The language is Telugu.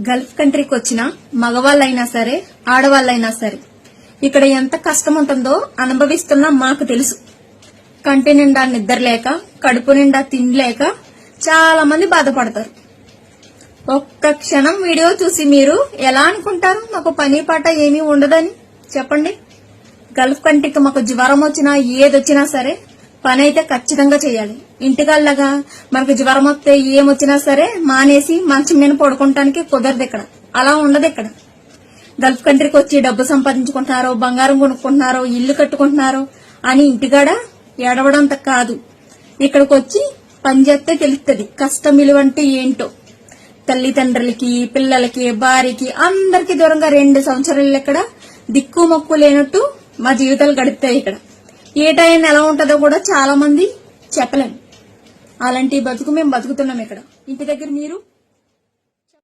గల్ఫ్ కంట్రీకి వచ్చిన మగవాళ్ళైనా సరే ఆడవాళ్ళైనా సరే ఇక్కడ ఎంత కష్టం ఉంటుందో అనుభవిస్తున్నా మాకు తెలుసు. కంటి నిండా నిద్రలేక కడుపు నిండా తినలేక చాలా మంది బాధపడతారు. ఒక్క క్షణం వీడియో చూసి మీరు ఎలా అనుకుంటారు? మాకు పని పాట ఏమీ ఉండదని చెప్పండి. గల్ఫ్ కంట్రీకి మాకు జ్వరం వచ్చినా ఏదొచ్చినా సరే పని అయితే ఖచ్చితంగా చేయాలి. ఇంటికల్లాగా మనకు జ్వరం వస్తే ఏమొచ్చినా సరే మానేసి మంచం మీద పడుకోవటానికి కుదరదు ఇక్కడ. అలా ఉండదు ఇక్కడ. గల్ఫ్ కంట్రీకి వచ్చి డబ్బు సంపాదించుకుంటున్నారు బంగారం కొనుక్కుంటున్నారు ఇల్లు కట్టుకుంటున్నారో అని ఇంటికాడ ఏడవడంత కాదు. ఇక్కడికి వచ్చి పని చేస్తే తెలుస్తుంది కష్టం విలువ అంటే ఏంటో. తల్లిదండ్రులకి పిల్లలకి భార్యకి అందరికీ దూరంగా రెండు సంవత్సరాలు ఇక్కడ దిక్కు మొక్కు లేనట్టు మా జీవితాలు గడుపుతాయి ఇక్కడ. ఏ టైం ఎలా ఉంటుందో కూడా చాలా మంది చెప్పలేము అలాంటి బతుకు మేము బతుకుతున్నాం ఇక్కడ. ఇంటి దగ్గర మీరు?